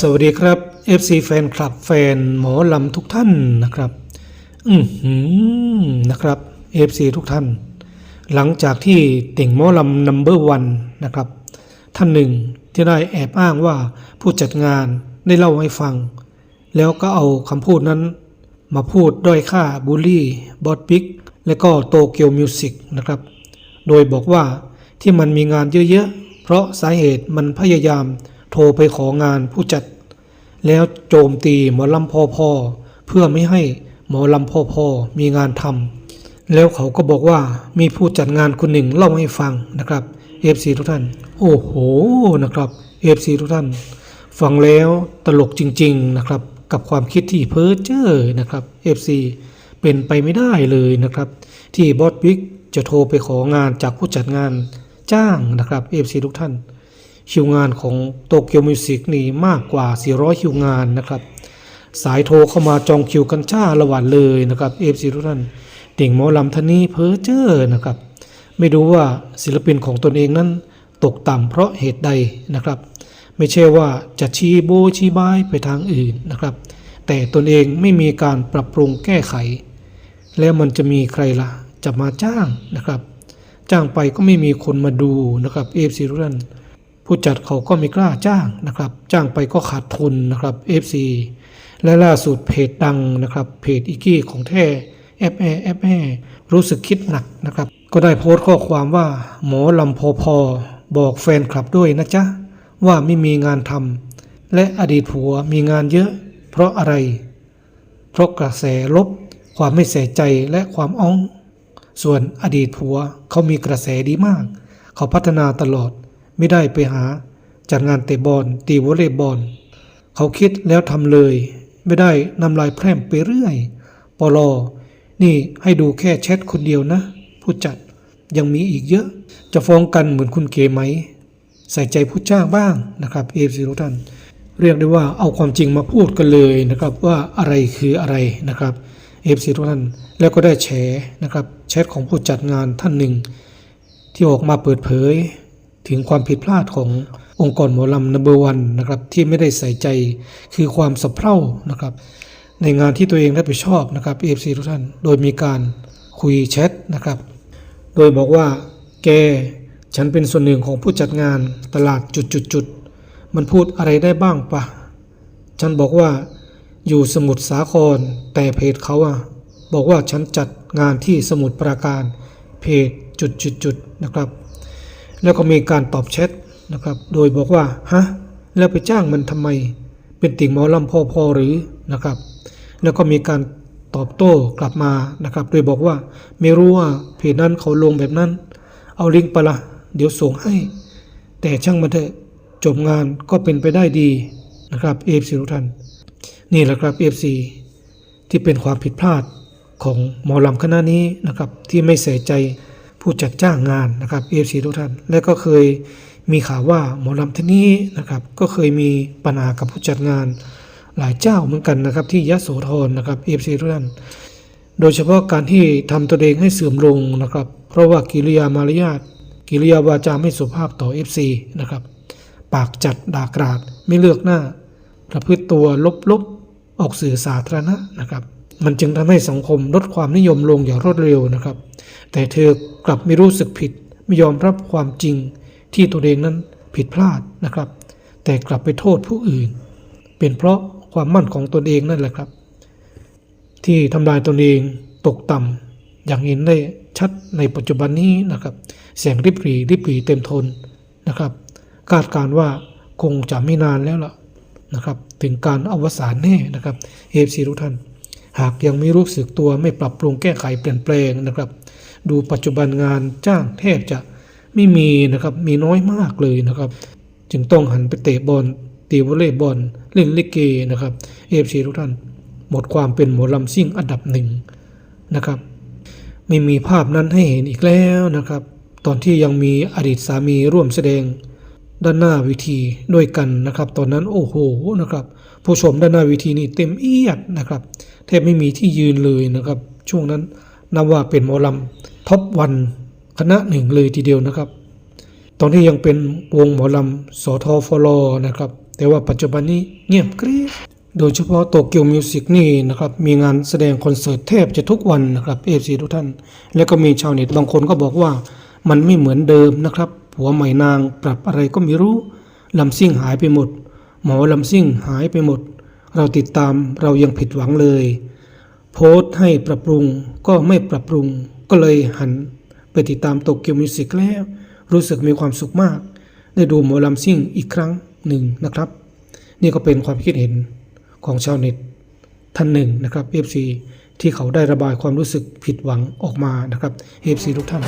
สวัสดีครับ FC แฟนคลับแฟนหมอลำทุกท่านนะครับ อือหือนะครับ FC ทุกท่าน หลังจากที่ติ่งหมอลำนัมเบอร์วันนะครับ ท่านหนึ่งที่ได้แอบอ้างว่าผู้จัดงานได้เล่าให้ฟัง แล้วก็เอาคำพูดนั้น มาพูดด้อยค่าบูลลี่บอสบิ๊กและก็โตเกียวมิวสิกนะครับ โดยบอกว่าที่มันมีงานเยอะๆ เพราะสาเหตุมันพยายาม โทรไปของานผู้จัด แล้วโจมตีหมอลำพ่อพ่อเพื่อไม่ให้หมอลำพ่อพ่อมีงานทำแล้วเขาก็บอกว่ามีผู้จัดงานคนหนึ่งเล่าให้ฟังนะครับ FC ทุกท่าน โอ้โหนะครับ FC ทุกท่าน ฟังแล้วตลกจริง ๆนะครับ กับความคิดที่เพ้อเจ้อนะครับ FC เป็นไปไม่ได้เลยนะครับ ที่บอสบิ๊กจะโทรไปของานจากผู้จัดงานจ้างนะครับ FC ทุกท่าน คิวงานของโตเกียวมิวสิกนี่มากกว่า 400 คิวงานนะครับ สายโทรเข้ามาจองคิวกันจ้าละหวันเลยนะครับ FC ทุกท่านเต่งหมอลำท่านนี้เพ้อเจ้อนะครับ ไม่รู้ว่าศิลปินของตนเองนั้นตกต่ำเพราะเหตุใดนะครับ ไม่ใช่ว่าจะชี้โบชี้บายไปทางอื่นนะครับ แต่ตนเองไม่มีการปรับปรุงแก้ไข แล้วมันจะมีใครล่ะจะมาจ้างนะครับ จ้างไปก็ไม่มีคนมาดูนะครับเอฟซีทุกท่าน ผู้จัดเขาก็ไม่กล้าจ้างนะครับ จ้างไปก็ขาดทุนนะครับ FC และล่าสุดเพจดังนะครับเพจอีกี้ของแท้แอปแอแอปแอรู้สึกคิดหนักนะครับ ก็ได้โพสต์ข้อความว่า หมอลำพอพอบอกแฟนคลับด้วยนะจ๊ะ ว่าไม่มีงานทำและอดีตผัวมีงานเยอะ เพราะอะไร เพราะกระแสลบ ความไม่ใส่ใจและความอ้อง ส่วนอดีตผัวเขามีกระแสดีมาก เขาพัฒนาตลอด ไม่ได้ไปหา จัดงานเตะบอลตีวอลเลย์บอล เขาคิดแล้วทำเลย ไม่ได้นำลายแพร่มไปเรื่อย ปลอ นี่ให้ดูแค่แชทคนเดียวนะ ผู้จัดยังมีอีกเยอะ จะฟ้องกันเหมือนคุณเก๋ไหม ใส่ใจผู้จ้างบ้างนะครับเอฟซีทุกท่านเรียกได้ว่าเอาความจริงมาพูดกันเลยนะครับว่าอะไรคืออะไรนะครับเอฟซีทุกท่านแล้วก็ได้แฉนะครับแชทของผู้จัดงานท่านหนึ่ง ที่ออกมาเปิดเผย ถึงความผิดพลาดขององค์กรหมอลำนัมเบอร์วันนะครับที่ไม่ได้ใส่ใจคือความสะเพร่านะครับ ในงานที่ตัวเองรับผิดชอบนะครับ AFC ทุกท่านโดยมีการคุยแชทนะครับ โดยบอกว่าแกฉันเป็นส่วนหนึ่งของผู้จัดงานตลาดจุดๆๆมันพูดอะไรได้บ้างปะ ฉันบอกว่าอยู่สมุทรสาครแต่เพจเขาอะบอกว่าฉันจัดงานที่สมุทรปราการเพจจุดๆๆนะครับ แล้วก็มีการตอบแชทนะครับ โดยบอกว่าฮะแล้วไปจ้างมันทำไม เป็นติ่งหมอลำพ่อพอหรือนะครับ แล้วก็มีการตอบโต้กลับมานะครับ โดยบอกว่าไม่รู้ว่าเพจนั้นเขาลงแบบนั้น เอาลิงก์ไปละเดี๋ยวส่งให้ แต่ช่างมันเถอะจบงานก็เป็นไปได้ดีนะครับเอฟซีทุกท่านนี่แหละครับเอฟซีที่เป็นความผิดพลาดของหมอลำคณะนี้นะครับ ที่ไม่ใส่ใจ ผู้จัดจ้างงานนะครับเอฟซีทุกท่าน และก็เคยมีข่าวว่าหมอลำท่านี้นะครับ ก็เคยมีปัญหากับผู้จัดงานหลายเจ้าเหมือนกันนะครับ ที่ยะโสธรนะครับเอฟซีทุกท่าน โดยเฉพาะการที่ทำตัวเองให้เสื่อมลงนะครับ เพราะว่ากิริยามารยาทกิริยาวาจาไม่สุภาพต่อ FC นะครับ ปากจัดด่ากราดไม่เลือกหน้า ประพฤติตัวลบๆออกสื่อสาธารณะนะครับ มันจึงทำให้สังคมลดความนิยมลงอย่างรวดเร็วนะครับ แต่เธอกลับไม่รู้สึกผิด ไม่ยอมรับความจริงที่ตัวเองนั้นผิดพลาดนะครับ แต่กลับไปโทษผู้อื่น เป็นเพราะความมั่นของตนเองนั่นแหละครับ ที่ทำลายตนเองตกต่ำอย่างเห็นได้ชัดในปัจจุบันนี้นะครับแสงริบหรี่ริบหรี่เต็มทนนะครับคาดการว่าคงจะไม่นานแล้วล่ะนะครับ ถึงการอวสานแน่นะครับเอฟซีทุกท่าน หากยังไม่รู้สึกตัวไม่ปรับปรุงแก้ไขเปลี่ยนแปลงนะครับ ดูปัจจุบันงานจ้างแทบจะไม่มีนะครับมีน้อยมากเลยนะครับ จึงต้องหันไปเตะบอลตีวอลเลย์บอลเล่นลิเกนะครับเอฟซีทุกท่าน หมดความเป็นหมอลำซิ่งอันดับหนึ่งนะครับไม่มีภาพนั้นให้เห็นอีกแล้วนะครับ ตอนที่ยังมีอดีตสามีร่วมแสดง ด้านหน้าเวิธีด้วยกันนะครับ ตอนนั้นโอ้โหนะครับ ผู้ชมด้านหน้าเวิธีนี่เต็มเอียดนะครับแทบไม่มีที่ยืนเลยนะครับ ช่วงนั้นนับว่าเป็นหมอลำท็อปวันคณะหนึ่งเลยทีเดียวนะครับ ตอนที่ยังเป็นวงหมอลำสอทฟลอนะครับ แต่ว่าปัจจุบันนี้เงียบกริบโดยเฉพาะโตเกียวมิวสิกนี่นะครับ มีงานแสดงคอนเสิร์ตแทบจะทุกวันนะครับเอฟซีทุกท่าน แล้วก็มีชาวเน็ตบางคนก็บอกว่ามันไม่เหมือนเดิมนะครับ ผัวใหม่นางปรับอะไรก็ไม่รู้ลำซิ่งหายไปหมด หมอลำซิ่งหายไปหมด เราติดตามเรายังผิดหวังเลย โพสต์ให้ปรับปรุงก็ไม่ปรับปรุง ก็เลยหันไปติดตามโตเกียวมิวสิกแล้ว รู้สึกมีความสุขมาก ได้ดูหมอลำซิ่งอีกครั้งหนึ่งนะครับ นี่ก็เป็นความคิดเห็นของชาวเน็ตท่านหนึ่งนะครับ FC ที่เขาได้ระบายความรู้สึกผิดหวังออกมานะครับ FC ทุกท่าน